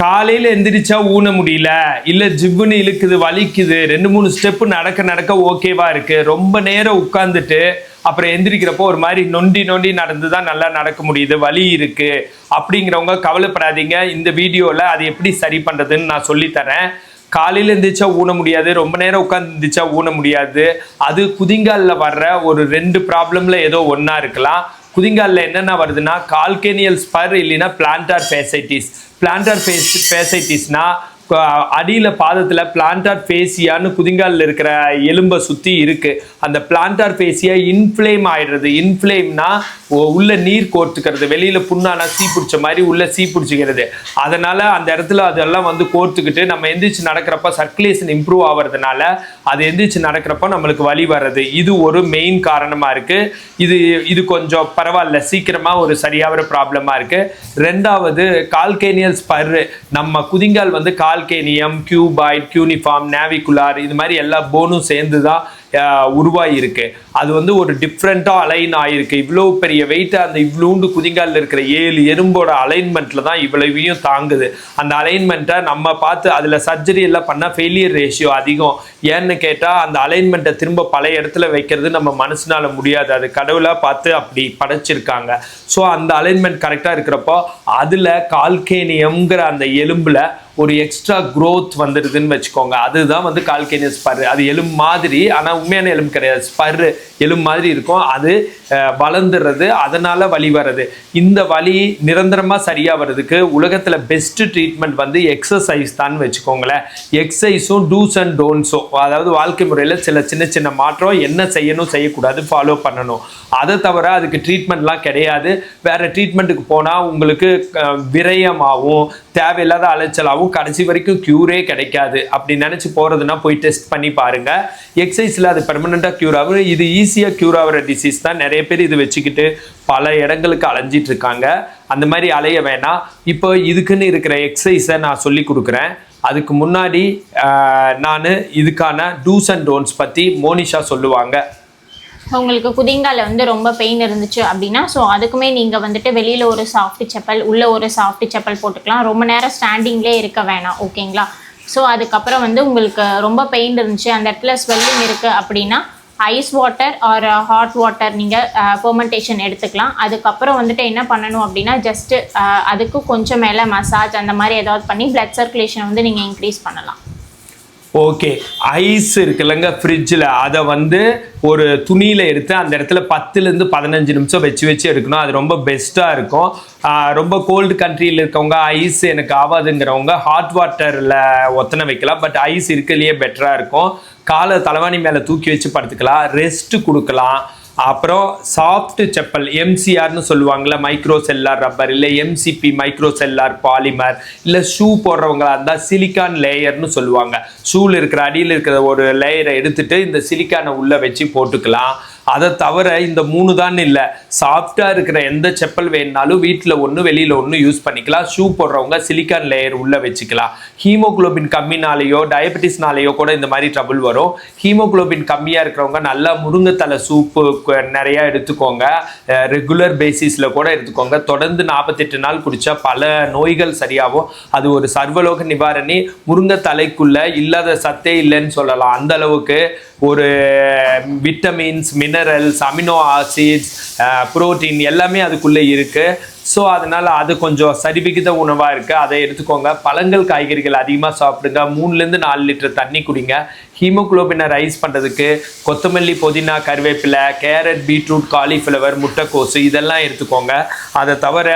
காலையில் எந்திரிச்சா ஊன முடியல இல்லை ஜிவ்னு இழுக்குது வலிக்குது ரெண்டு மூணு ஸ்டெப்பு நடக்க நடக்க ஓகேவா இருக்கு. ரொம்ப நேரம் உட்காந்துட்டு அப்புறம் எந்திரிக்கிறப்போ ஒரு மாதிரி நொண்டி நொண்டி நடந்து தான் நல்லா நடக்க முடியுது வலி இருக்கு. அப்படிங்கிறவங்க கவலைப்படாதீங்க. இந்த வீடியோவில் அது எப்படி சரி பண்ணுறதுன்னு நான் சொல்லித்தரேன். காலையில் எந்திரிச்சா ஊன முடியாது ரொம்ப நேரம் உட்காந்து எந்திரிச்சா ஊன முடியாது. அது குதிங்காலில் வர்ற ஒரு ரெண்டு ப்ராப்ளமில் ஏதோ ஒன்றா இருக்கலாம். குதிங்காலில் என்னென்ன வருதுன்னா கால்கேனியல் ஸ்பர் இல்லைன்னா பிளான்டார் பேசைட்டிஸ் பிளான்டார் ஃபேஸ் ஃபேசைட்டிஸ்னா அடியில் பாதத்தில் பிளான்டார் ஃபேசியான்னு குதிங்காலில் இருக்கிற எலும்பை சுற்றி இருக்குது அந்த பிளான்டார் ஃபேசியா இன்ஃப்ளேம் ஆயிடுறது. இன்ஃப்ளேம்னா உள்ள நீர் கோர்த்துக்கிறது. வெளியில் புண்ணானா சீ பிடிச்ச மாதிரி உள்ள சீ பிடிச்சிக்கிறது. அதனால் அந்த இடத்துல அதெல்லாம் வந்து கோர்த்துக்கிட்டு நம்ம எந்திரிச்சு நடக்கிறப்ப சர்க்குலேஷன் இம்ப்ரூவ் ஆகிறதுனால அது எந்திரிச்சு நடக்கிறப்ப நம்மளுக்கு வழி வர்றது. இது ஒரு மெயின் காரணமாக இருக்குது இது இது கொஞ்சம் பரவாயில்ல. சீக்கிரமாக ஒரு சரியாகிற ப்ராப்ளமாக இருக்குது ரெண்டாவது கால்கேனியல் ஸ்பர் நம்ம குதிங்கால் வந்து கால் கால்கேனியம் கியூபாய்ட் கியூனிஃபார்ம் நேவிகுலார் இது மாதிரி எல்லா போனும் சேர்ந்து தான் உருவாகியிருக்கு அது வந்து ஒரு டிஃப்ரெண்ட்டாக அலைன் ஆகிருக்கு இவ்வளோ பெரிய வெயிட்டை அந்த இவ்வளோண்டு குதிங்காலில் இருக்கிற ஏழு எறும்போட அலைன்மெண்ட்டில் தான் இவ்வளவையும் தாங்குது. அந்த அலைன்மெண்ட்டை நம்ம பார்த்து அதில் சர்ஜரி எல்லாம் பண்ணால் ஃபெயிலியர் ரேஷியோ அதிகம். ஏன்னு கேட்டால் அந்த அலைன்மெண்ட்டை திரும்ப பழைய இடத்துல வைக்கிறது நம்ம மனசுனால் முடியாது. அது கடவுளாக பார்த்து அப்படி படைச்சிருக்காங்க. ஸோ அந்த அலைன்மெண்ட் கரெக்டாக இருக்கிறப்போ அதில் கால்கேனியம்ங்கிற அந்த எலும்பில் ஒரு எக்ஸ்ட்ரா க்ரோத் வந்துடுதுன்னு வச்சுக்கோங்க. அதுதான் வந்து கால்கேனியஸ் ஸ்பர் அது எலும்பு மாதிரி ஆனால் உண்மையான எலும்பு கிடையாது. ஸ்பர் எலும்பு மாதிரி இருக்கும். அது வளர்ந்துடுறது அதனால் வலி வர்றது. இந்த வலி நிரந்தரமாக சரியாக வர்றதுக்கு உலகத்தில் பெஸ்ட்டு ட்ரீட்மெண்ட் வந்து எக்ஸசைஸ் தான் வச்சுக்கோங்களேன். எக்ஸசைஸும் டூஸ் அண்ட் டோன்ஸும் அதாவது வாழ்க்கை முறையில் சில சின்ன சின்ன மாற்றம் என்ன செய்யணும் செய்யக்கூடாது ஃபாலோ பண்ணணும். அதை தவிர அதுக்கு ட்ரீட்மெண்ட்லாம் கிடையாது. வேறு ட்ரீட்மெண்ட்டுக்கு போனால் உங்களுக்கு விரயமாகவும் தேவையில்லாத அலைச்சலாகவும் கடைசி வரைக்கும் க்யூரே கிடைக்காது. அப்படி நினச்சி போகிறதுனா போய் டெஸ்ட் பண்ணி பாருங்கள் எக்ஸசைஸில் அது பெர்மனெண்ட்டாக க்யூர் ஆகும் இது ஈஸியாக க்யூர் ஆகிற டிசீஸ் தான் நிறைய பேர் இது வச்சுக்கிட்டு பல இடங்களுக்கு அலைஞ்சிட்டு இருக்காங்க. அந்த மாதிரி அலைய வேணாம். இப்போ இதுக்குன்னு இருக்கிற எக்ஸசைஸை நான் சொல்லி கொடுக்குறேன். அதுக்கு முன்னாடி நான் இதுக்கான டூஸ் அண்ட் டோன்ஸ் பற்றி மோனிஷா சொல்லுவாங்க. உங்களுக்கு குதிங்கால வந்து ரொம்ப பெயின் இருந்துச்சு அப்படின்னா ஸோ அதுக்குமே நீங்கள் வந்துட்டு வெளியில் ஒரு சாஃப்ட் செப்பல் உள்ள ஒரு சாஃப்ட் செப்பல் போட்டுக்கலாம். ரொம்ப நேரம் ஸ்டாண்டிங்லேயே இருக்க வேணாம் ஓகேங்களா ஸோ அதுக்கப்புறம் வந்து உங்களுக்கு ரொம்ப பெயின் இருந்துச்சு அந்த இடத்துல ஸ்வெல்லிங் இருக்குது அப்படின்னா ice water or hot water நீங்கள் ஃபர்மெண்டேஷன் எடுத்துக்கலாம். அதுக்கப்புறம் வந்துட்டு என்ன பண்ணணும் அப்படின்னா ஜஸ்ட்டு uh, அதுக்கு கொஞ்சம் மேலே மசாஜ் அந்த மாதிரி ஏதாவது பண்ணி பிளட் சர்க்குலேஷன் வந்து நீங்கள் இன்க்ரீஸ் பண்ணலாம். ஓகே ஐஸ் இருக்குல்லங்க ஃப்ரிட்ஜில் அதை வந்து ஒரு துணியில் எடுத்து அந்த இடத்துல பத்துலேருந்து பதினஞ்சு நிமிஷம் வச்சு வச்சு எடுக்கணும். அது ரொம்ப பெஸ்ட்டாக இருக்கும். ரொம்ப கோல்டு கண்ட்ரியில் இருக்கவங்க ஐஸ் எனக்கு ஆகாதுங்கிறவங்க ஹாட் வாட்டரில் ஒத்தனை வைக்கலாம். பட் ஐஸ் இருக்கலையே பெட்டராக இருக்கும். காலை தலைவாணி மேலே தூக்கி வச்சு படுத்துக்கலாம். ரெஸ்ட் கொடுக்கலாம். அப்புறம் சாஃப்ட் செப்பல் எம்சிஆர்னு சொல்லுவாங்கள்ல மைக்ரோ செல்லார் ரப்பர் இல்லை எம்சிபி மைக்ரோ செல்லார் பாலிமர் இல்லை ஷூ போடுறவங்களா இருந்தால் சிலிக்கான் லேயர்னு சொல்லுவாங்க. ஷூவில் இருக்கிற அடியில் இருக்கிற ஒரு லேயரை எடுத்துட்டு இந்த சிலிக்கானை உள்ளே வச்சு போட்டுக்கலாம். அதை தவிர இந்த மூணு தான் இல்லை. சாஃப்டாக இருக்கிற எந்த செப்பல் வேணுனாலும் வீட்டில் ஒன்று வெளியில் ஒன்று யூஸ் பண்ணிக்கலாம். ஷூ போடுறவங்க சிலிக்கான் லேயர் உள்ளே வச்சுக்கலாம். ஹீமோகுளோபின் கம்மினாலேயோ டயபெட்டிஸ்னாலேயோ கூட இந்த மாதிரி ட்ரபுள் வரும். ஹீமோகுளோபின் கம்மியாக இருக்கிறவங்க நல்லா முருங்கைத்தலை சூப்பு நிறையா எடுத்துக்கோங்க. ரெகுலர் பேசிஸில் கூட எடுத்துக்கோங்க. தொடர்ந்து நாற்பத்தெட்டு நாள் குடித்தா பல நோய்கள் சரியாகும். அது ஒரு சர்வலோக நிவாரணி. முருங்கைத்தலைக்குள்ள இல்லாத சத்தே இல்லைன்னு சொல்லலாம். அந்த அளவுக்கு ஒரு விட்டமின்ஸ் மின் மினரல்ஸ் அமினோ ஆசிட்ஸ் புரோட்டீன் எல்லாமே அதுக்குள்ளே இருக்குது ஸோ அதனால் அது கொஞ்சம் சரிவிகித உணவாக இருக்குது அதை எடுத்துக்கோங்க. பழங்கள் காய்கறிகள் அதிகமாக சாப்பிடுங்க. மூணுலேருந்து நாலு லிட்டர் தண்ணி குடிங்க. ஹீமோகுளோபினை ரைஸ் பண்ணுறதுக்கு கொத்தமல்லி புதினா கருவேப்பிலை கேரட் பீட்ரூட் காலிஃப்ளவர் முட்டைக்கோசு இதெல்லாம் எடுத்துக்கோங்க. அதை தவிர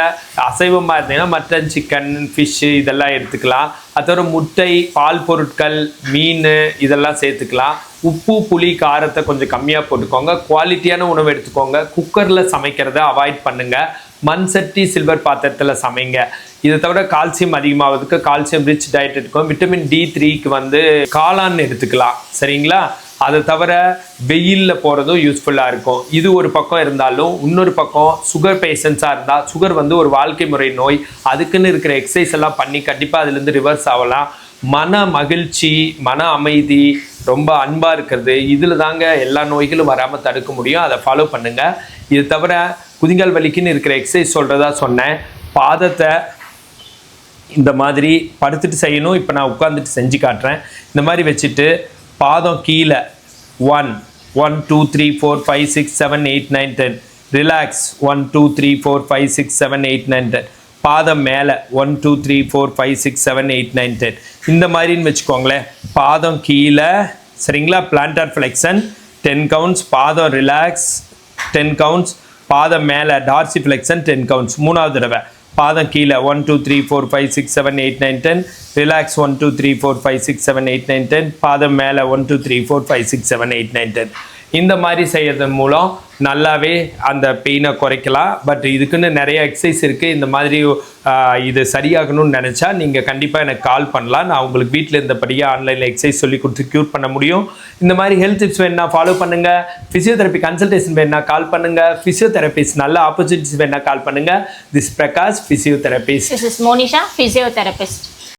அசைவமாக இருந்தீங்கன்னா மட்டன் சிக்கன் ஃபிஷ்ஷு இதெல்லாம் எடுத்துக்கலாம். அதோட முட்டை பால் பொருட்கள் மீன் இதெல்லாம் சேர்த்துக்கலாம். உப்பு புளி காரத்தை கொஞ்சம் கம்மியாக போட்டுக்கோங்க. குவாலிட்டியான உணவு எடுத்துக்கோங்க. குக்கரில் சமைக்கிறத அவாய்ட் பண்ணுங்கள் மண் சட்டி சில்வர் பாத்திரத்தில் சமைங்க. இதை தவிர கால்சியம் அதிகமாகிறதுக்கு கால்சியம் ரிச் டயட் எடுக்கும் விட்டமின் டி த்ரீக்கு வந்து காளான் எடுத்துக்கலாம். சரிங்களா? அதை தவிர வெயிலில் போகிறதும் யூஸ்ஃபுல்லாக இருக்கும். இது ஒரு பக்கம் இருந்தாலும் இன்னொரு பக்கம் சுகர் பேஷண்ட்ஸாக இருந்தால் சுகர் வந்து ஒரு வாழ்க்கை முறை நோய். அதுக்குன்னு இருக்கிற எக்ஸசைஸ் எல்லாம் பண்ணி கண்டிப்பாக அதுலேருந்து ரிவர்ஸ் ஆகலாம். மன மகிழ்ச்சி மன அமைதி ரொம்ப அன்பாக இருக்கிறது. இதில் தாங்க எல்லா நோய்களும் வராமல் தடுக்க முடியும். அதை ஃபாலோ பண்ணுங்கள் இது தவிர குதிங்கால் வலிக்குன்னு இருக்கிற எக்ஸசைஸ் சொல்கிறதா சொன்னேன். பாதத்தை இந்த மாதிரி படுத்துட்டு செய்யணும். இப்போ நான் உட்காந்துட்டு செஞ்சு காட்டுறேன். இந்த மாதிரி வச்சுட்டு பாதம் கீழே one one two three four five six seven eight nine ten relax one two three four five six seven eight nine ten பாதம் மேலே one two three four five six seven eight nine ten இந்த மாதிரின்னு வச்சுக்கோங்களேன். பாதம் கீழே சரிங்களா? Plantar flexion ten counts பாதம் relax ten counts பாதம் மேலே டார்சி ஃப்ளெக்ஷன் டென் கவுண்ட்ஸ் மூணாவது தடவை. பாதம் கீழே one two three four five six seven eight nine ten relax one two three four five six seven eight nine ten பாதம் மேலே one two three four five six seven eight nine ten இந்த மாதிரி செய்கிறதன் மூலம் நல்லாவே அந்த பெயினை குறைக்கலாம். But இதுக்குன்னு நிறைய எக்ஸசைஸ் இருக்குது இந்த மாதிரி இது சரியாகணும்னு நினச்சா நீங்கள் கண்டிப்பாக எனக்கு கால் பண்ணலாம். நான் உங்களுக்கு வீட்டில் இருந்தபடியே ஆன்லைனில் எக்ஸசைஸ் சொல்லி கொடுத்து க்யூர் பண்ண முடியும். இந்த மாதிரி ஹெல்த் டிப்ஸ் வேணால் ஃபாலோ பண்ணுங்கள் ஃபிசியோதெரப்பி கன்சல்டேஷன் வேணால் கால் பண்ணுங்கள் ஃபிசியோதெரபிஸ்ட் நல்ல ஆப்பர்ச்சுனிட்டிஸ் வேணால் கால் பண்ணுங்கள் this Prakash physiotherapist Monisha physiotherapist